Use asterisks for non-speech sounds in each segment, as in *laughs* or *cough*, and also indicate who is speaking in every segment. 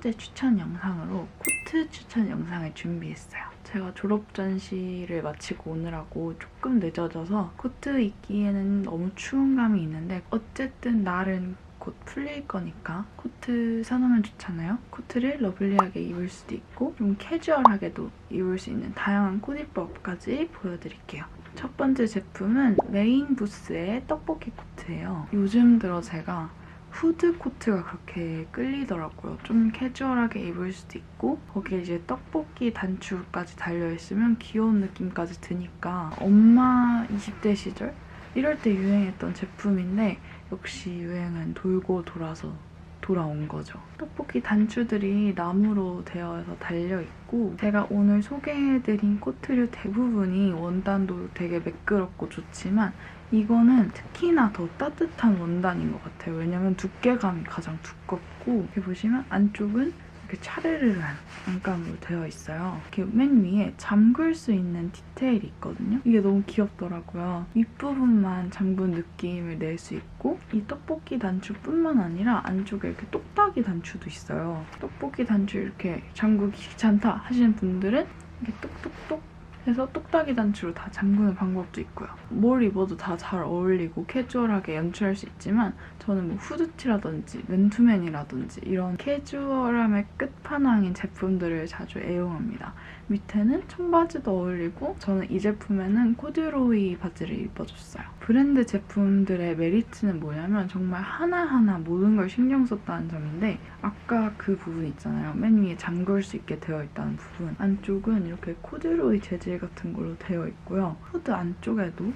Speaker 1: 2021년의 첫 번째 추천 영상으로 코트 추천 영상을 준비했어요. 제가 졸업 전시를 마치고 오느라고 조금 늦어져서 코트 입기에는 너무 추운 감이 있는데 어쨌든 날은 곧 풀릴 거니까 코트 사놓으면 좋잖아요. 코트를 러블리하게 입을 수도 있고 좀 캐주얼하게도 입을 수 있는 다양한 코디법까지 보여드릴게요. 첫 번째 제품은 메인 부스의 떡볶이 코트예요. 요즘 들어 제가 후드 코트가 그렇게 끌리더라고요. 좀 캐주얼하게 입을 수도 있고 거기에 이제 떡볶이 단추까지 달려있으면 귀여운 느낌까지 드니까 엄마 20대 시절 이럴 때 유행했던 제품인데 역시 유행은 돌고 돌아서 돌아온 거죠. 떡볶이 단추들이 나무로 되어서 달려있고 제가 오늘 소개해드린 코트류 대부분이 원단도 되게 매끄럽고 좋지만 이거는 특히나 더 따뜻한 원단인 것 같아요. 왜냐면 두께감이 가장 두껍고 이렇게 보시면 안쪽은 이렇게 차르르한 안감으로 되어 있어요. 이렇게 맨 위에 잠글 수 있는 디테일이 있거든요. 이게 너무 귀엽더라고요. 윗부분만 잠근 느낌을 낼 수 있고 이 떡볶이 단추뿐만 아니라 안쪽에 이렇게 똑딱이 단추도 있어요. 떡볶이 단추 이렇게 잠그기 귀찮다 하시는 분들은 이렇게 똑똑똑 해서 똑딱이 단추로 다 잠그는 방법도 있고요. 뭘 입어도 다 잘 어울리고 캐주얼하게 연출할 수 있지만 저는 뭐 후드티라든지 맨투맨이라든지 이런 캐주얼함의 끝판왕인 제품들을 자주 애용합니다. 밑에는 청바지도 어울리고 저는 이 제품에는 코듀로이 바지를 입어줬어요. 브랜드 제품들의 메리트는 뭐냐면 정말 하나하나 모든 걸 신경 썼다는 점인데 아까 그 부분 있잖아요. 맨 위에 잠글 수 있게 되어 있다는 부분. 안쪽은 이렇게 코듀로이 재질 같은 걸로 되어 있고요. 후드 안쪽에도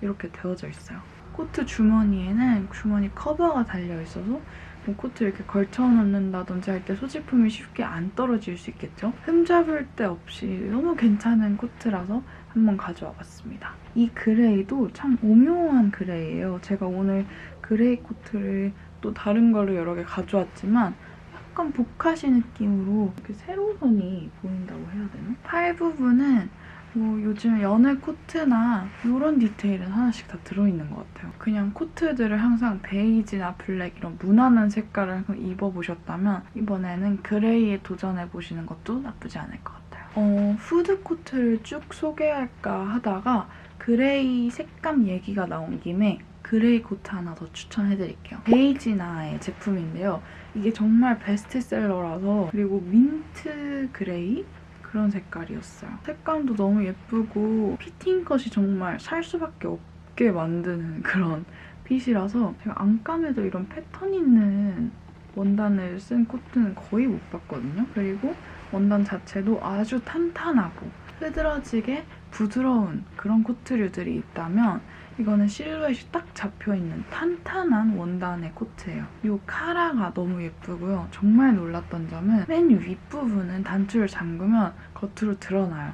Speaker 1: 이렇게 되어져 있어요. 코트 주머니에는 주머니 커버가 달려 있어서 뭐 코트 이렇게 걸쳐 놓는다든지 할 때 소지품이 쉽게 안 떨어질 수 있겠죠? 흠잡을 데 없이 너무 괜찮은 코트라서 한번 가져와 봤습니다. 이 그레이도 참 오묘한 그레이예요. 제가 오늘 그레이 코트를 또 다른 거를 여러 개 가져왔지만 약간 보카시 느낌으로 이렇게 세로선이 보인다고 해야 되나? 팔 부분은 뭐 요즘 연애 코트나 이런 디테일은 하나씩 다 들어있는 것 같아요. 그냥 코트들을 항상 베이지나 블랙 이런 무난한 색깔을 입어보셨다면 이번에는 그레이에 도전해보시는 것도 나쁘지 않을 것 같아요. 어, 후드 코트를 쭉 소개할까 하다가 그레이 색감 얘기가 나온 김에 그레이 코트 하나 더 추천해드릴게요. 베이지나의 제품인데요. 이게 정말 베스트셀러라서 그리고 민트 그레이? 그런 색깔이었어요. 색감도 너무 예쁘고 피팅컷이 정말 살 수밖에 없게 만드는 *laughs* 그런 핏이라서 제가 안감에도 이런 패턴 있는 원단을 쓴 코트는 거의 못 봤거든요. 그리고 원단 자체도 아주 탄탄하고 흐드러지게 부드러운 그런 코트류들이 있다면 이거는 실루엣이 딱 잡혀있는 탄탄한 원단의 코트예요. 이 카라가 너무 예쁘고요. 정말 놀랐던 점은 맨 윗부분은 단추를 잠그면 겉으로 드러나요.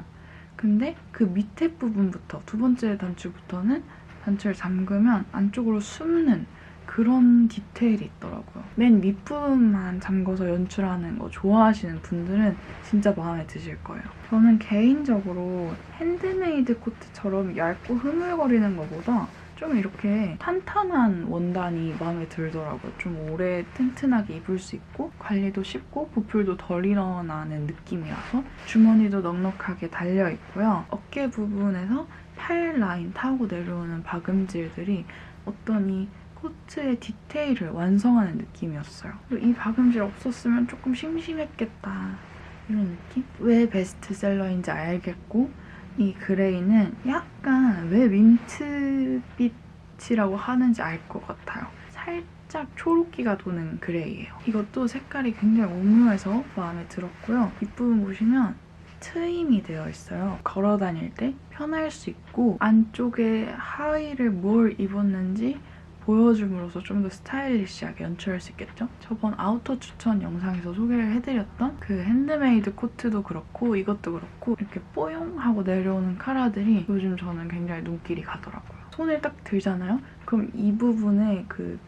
Speaker 1: 근데 그 밑에 부분부터 두 번째 단추부터는 단추를 잠그면 안쪽으로 숨는 그런 디테일이 있더라고요. 맨 윗부분만 잠궈서 연출하는 거 좋아하시는 분들은 진짜 마음에 드실 거예요. 저는 개인적으로 핸드메이드 코트처럼 얇고 흐물거리는 것보다 좀 이렇게 탄탄한 원단이 마음에 들더라고요. 좀 오래 튼튼하게 입을 수 있고 관리도 쉽고 보풀도 덜 일어나는 느낌이라서 주머니도 넉넉하게 달려 있고요. 어깨 부분에서 팔 라인 타고 내려오는 박음질들이 어떤 이 코트의 디테일을 완성하는 느낌이었어요. 이 박음질 없었으면 조금 심심했겠다 이런 느낌? 왜 베스트셀러인지 알겠고 이 그레이는 약간 왜 민트빛이라고 하는지 알 것 같아요. 살짝 초록기가 도는 그레이예요. 이것도 색깔이 굉장히 오묘해서 마음에 들었고요. 뒷부분 보시면 트임이 되어 있어요. 걸어 다닐 때 편할 수 있고 안쪽에 하의를 뭘 입었는지 보여줌으로써 좀 더 스타일리시하게 연출할 수 있겠죠? 저번 아우터 추천 영상에서 소개를 해드렸던 그 핸드메이드 코트도 그렇고 이것도 그렇고 이렇게 뽀용 하고 내려오는 카라들이 요즘 저는 굉장히 눈길이 가더라고요. 손을 딱 들잖아요? 그럼 이 부분에 그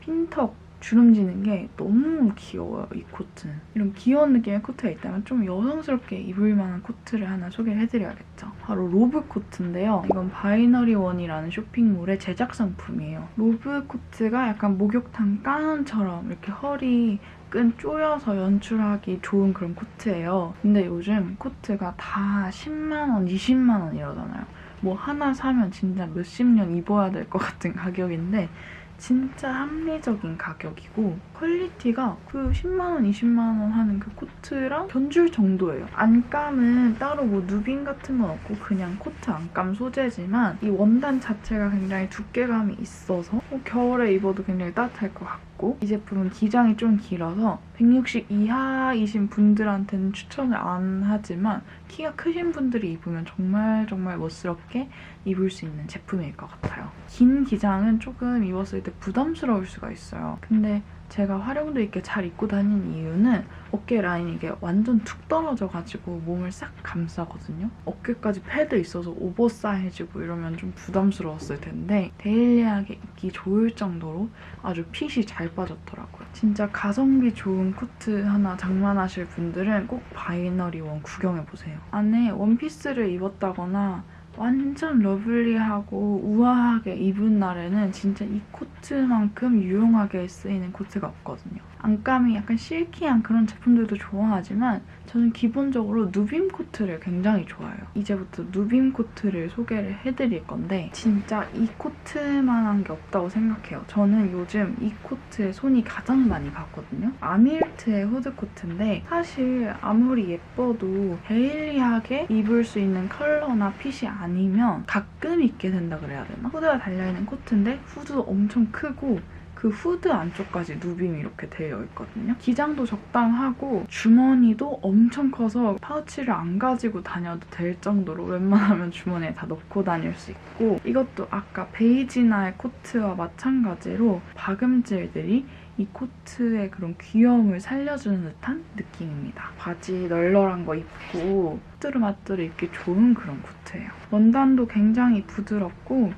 Speaker 1: 핀턱 주름지는 게 너무 귀여워요, 이 코트는. 이런 귀여운 느낌의 코트가 있다면 좀 여성스럽게 입을 만한 코트를 하나 소개를 해드려야겠죠. 바로 로브 코트인데요. 이건 바이너리 원이라는 쇼핑몰의 제작 상품이에요. 로브 코트가 약간 목욕탕 가운처럼 이렇게 허리 끈 쪼여서 연출하기 좋은 그런 코트예요. 근데 요즘 코트가 다 10만 원, 20만 원 이러잖아요. 뭐 하나 사면 진짜 몇십 년 입어야 될 것 같은 가격인데 진짜 합리적인 가격이고 퀄리티가 그 10만원, 20만원 하는 그 코트랑 견줄 정도예요. 안감은 따로 뭐 누빔 같은 건 없고 그냥 코트 안감 소재지만 이 원단 자체가 굉장히 두께감이 있어서 뭐 겨울에 입어도 굉장히 따뜻할 것 같고 이 제품은 기장이 좀 길어서 160 이하이신 분들한테는 추천을 안 하지만 키가 크신 분들이 입으면 정말 정말 멋스럽게 입을 수 있는 제품일 것 같아요. 긴 기장은 조금 입었을 때 부담스러울 수가 있어요. 근데 제가 활용도 있게 잘 입고 다니는 이유는 어깨 라인이 이게 완전 툭 떨어져가지고 몸을 싹 감싸거든요. 어깨까지 패드 있어서 오버사이즈고 이러면 좀 부담스러웠을 텐데 데일리하게 입기 좋을 정도로 아주 핏이 잘 빠졌더라고요. 진짜 가성비 좋은 코트 하나 장만하실 분들은 꼭 바이너리 원 구경해보세요. 안에 원피스를 입었다거나 완전 러블리하고 우아하게 입은 날에는 진짜 이 코트만큼 유용하게 쓰이는 코트가 없거든요. 안감이 약간 실키한 그런 제품들도 좋아하지만 저는 기본적으로 누빔 코트를 굉장히 좋아해요. 이제부터 누빔 코트를 소개를 해드릴 건데 진짜 이 코트만한 게 없다고 생각해요. 저는 요즘 이 코트에 손이 가장 많이 갔거든요. 아밀트의 후드 코트인데 사실 아무리 예뻐도 데일리하게 입을 수 있는 컬러나 핏이 아니면 가끔 입게 된다 그래야 되나? 후드가 달려있는 코트인데 후드도 엄청 크고 그 후드 안쪽까지 누빔이 이렇게 되어 있거든요. 기장도 적당하고 주머니도 엄청 커서 파우치를 안 가지고 다녀도 될 정도로 웬만하면 주머니에 다 넣고 다닐 수 있고 이것도 아까 베이지나의 코트와 마찬가지로 박음질들이 이 코트의 그런 귀여움을 살려주는 듯한 느낌입니다. 바지 널널한 거 입고 뚜루마뚜루 입기 좋은 그런 코트예요. 원단도 굉장히 부드럽고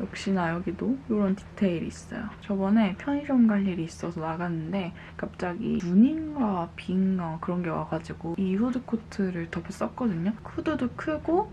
Speaker 1: 역시나 여기도 이런 디테일이 있어요. 저번에 편의점 갈 일이 있어서 나갔는데 갑자기 눈인가 비인가 그런 게 와가지고 이 후드 코트를 덮어 썼거든요. 후드도 크고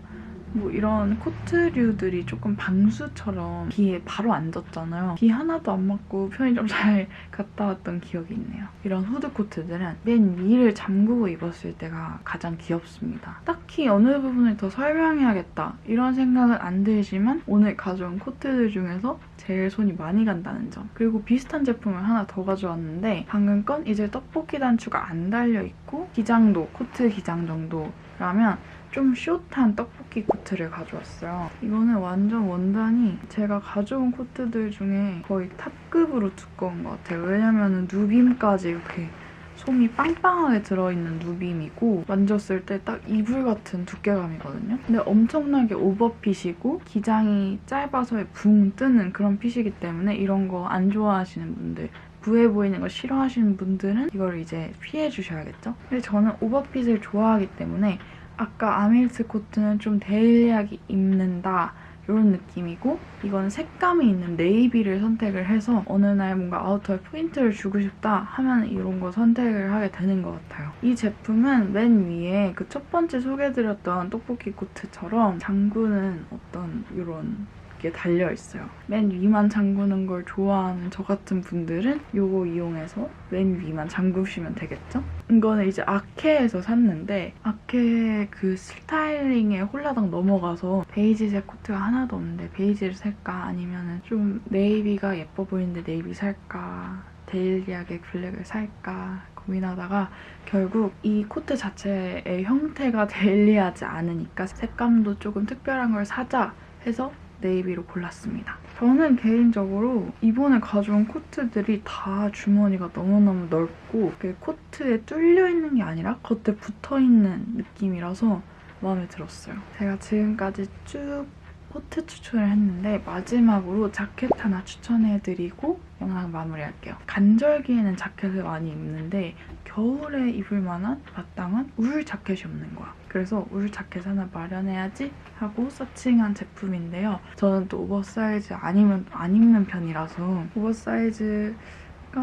Speaker 1: 뭐 이런 코트류들이 조금 방수처럼 비에 바로 안 젖잖아요. 비 하나도 안 맞고 편의점 잘 *laughs* 갔다 왔던 기억이 있네요. 이런 후드 코트들은 맨 위를 잠그고 입었을 때가 가장 귀엽습니다. 딱히 어느 부분을 더 설명해야겠다 이런 생각은 안 들지만 오늘 가져온 코트들 중에서 제일 손이 많이 간다는 점. 그리고 비슷한 제품을 하나 더 가져왔는데 방금 건 이제 떡볶이 단추가 안 달려있고 기장도 코트 기장 정도라면 좀 숏한 떡볶이 코트를 가져왔어요. 이거는 완전 원단이 제가 가져온 코트들 중에 거의 탑급으로 두꺼운 것 같아요. 왜냐면 누빔까지 이렇게 솜이 빵빵하게 들어있는 누빔이고 만졌을 때 딱 이불 같은 두께감이거든요. 근데 엄청나게 오버핏이고 기장이 짧아서 붕 뜨는 그런 핏이기 때문에 이런 거 안 좋아하시는 분들 부해 보이는 거 싫어하시는 분들은 이걸 이제 피해 주셔야겠죠? 근데 저는 오버핏을 좋아하기 때문에 아까 아밀트 코트는 좀 데일리하게 입는다 이런 느낌이고 이건 색감이 있는 네이비를 선택을 해서 어느 날 뭔가 아우터에 포인트를 주고 싶다 하면 이런 거 선택을 하게 되는 것 같아요. 이 제품은 맨 위에 그 첫 번째 소개해드렸던 떡볶이 코트처럼 잠그는 어떤 이런 게 달려있어요. 맨 위만 잠그는 걸 좋아하는 저 같은 분들은 이거 이용해서 맨 위만 잠그시면 되겠죠? 이거는 이제 아케에서 샀는데 아케 그 스타일링에 홀라당 넘어가서 베이지색 코트가 하나도 없는데 베이지를 살까 아니면 좀 네이비가 예뻐 보이는데 네이비 살까 데일리하게 블랙을 살까 고민하다가 결국 이 코트 자체의 형태가 *laughs* 데일리하지 않으니까 색감도 조금 특별한 걸 사자 해서 네이비로 골랐습니다. 저는 개인적으로 이번에 가져온 코트들이 다 주머니가 너무너무 넓고 코트에 뚫려 있는 게 아니라 겉에 붙어 있는 느낌이라서 마음에 들었어요. 제가 지금까지 쭉 코트 추천을 했는데 마지막으로 자켓 하나 추천해드리고 영상 마무리할게요. 간절기에는 자켓을 많이 입는데 겨울에 입을 만한 마땅한 울 자켓이 없는 거야. 그래서 울 자켓 하나 마련해야지 하고 서칭한 제품인데요. 저는 또 오버사이즈 아니면 안 입는 편이라서 오버사이즈가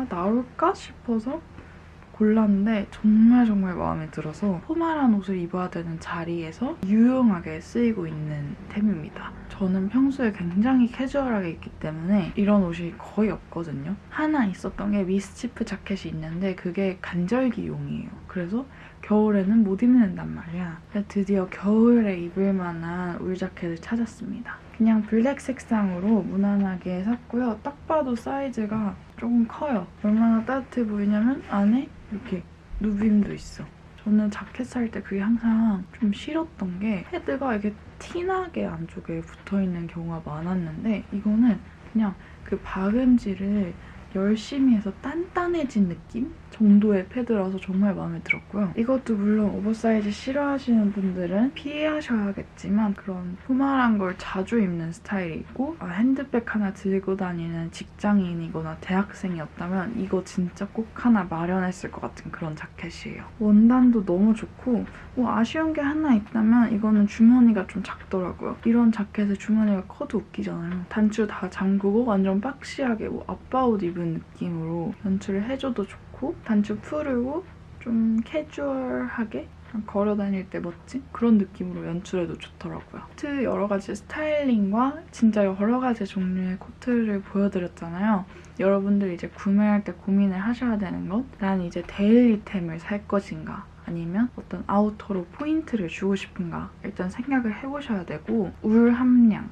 Speaker 1: 나올까 싶어서 골랐는데 정말 정말 마음에 들어서 포멀한 옷을 입어야 되는 자리에서 유용하게 쓰이고 있는 템입니다. 저는 평소에 굉장히 캐주얼하게 입기 때문에 이런 옷이 거의 없거든요. 하나 있었던 게 미스치프 자켓이 있는데 그게 간절기용이에요. 그래서 겨울에는 못 입는단 말이야. 드디어 겨울에 입을 만한 울 자켓을 찾았습니다. 그냥 블랙 색상으로 무난하게 샀고요. 딱 봐도 사이즈가 조금 커요. 얼마나 따뜻해 보이냐면 안에 이렇게 누빔도 있어. 저는 자켓 살 때 그게 항상 좀 싫었던 게 헤드가 이게 티나게 안쪽에 붙어있는 경우가 많았는데 이거는 그냥 그 박음질을 열심히 해서 단단해진 느낌 정도의 패드라서 정말 마음에 들었고요. 이것도 물론 오버사이즈 싫어하시는 분들은 피하셔야겠지만 그런 포멀한 걸 자주 입는 스타일이고 아, 핸드백 하나 들고 다니는 직장인이거나 대학생이었다면 이거 진짜 꼭 하나 마련했을 것 같은 그런 자켓이에요. 원단도 너무 좋고 뭐 아쉬운 게 하나 있다면 이거는 주머니가 좀 작더라고요. 이런 자켓에 주머니가 커도 웃기잖아요. 단추 다 잠그고 완전 박시하게 뭐 아빠 옷 입은 느낌으로 연출을 해줘도 좋고 단추 풀고 좀 캐주얼하게 걸어 다닐 때 멋진 그런 느낌으로 연출해도 좋더라고요. 코트 여러 가지 스타일링과 진짜 여러 가지 종류의 코트를 보여드렸잖아요. 여러분들 이제 구매할 때 고민을 하셔야 되는 건난 이제 데일리템을 살 것인가 아니면 어떤 아우터로 포인트를 주고 싶은가 일단 생각을 해보셔야 되고 울 함량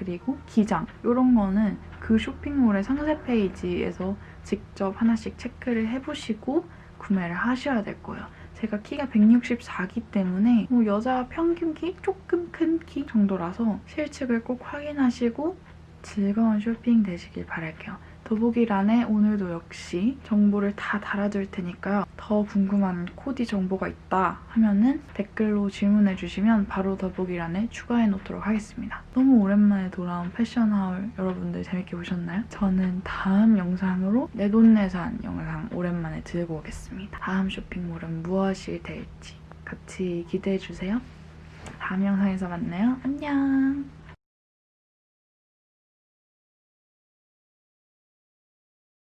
Speaker 1: 그리고 기장 이런 거는 그 쇼핑몰의 상세 페이지에서 직접 하나씩 체크를 해보시고 구매를 하셔야 될 거예요. 제가 키가 164기 때문에 뭐 여자 평균 키 조금 큰 키 정도라서 실측을 꼭 확인하시고 즐거운 쇼핑 되시길 바랄게요. 더보기란에 오늘도 역시 정보를 다 달아둘 테니까요. 더 궁금한 코디 정보가 있다 하면은 댓글로 질문해 주시면 바로 더보기란에 추가해 놓도록 하겠습니다. 너무 오랜만에 돌아온 패션 하울 여러분들 재밌게 보셨나요? 저는 다음 영상으로 내돈내산 영상 오랜만에 들고 오겠습니다. 다음 쇼핑몰은 무엇이 될지 같이 기대해 주세요. 다음 영상에서 만나요. 안녕!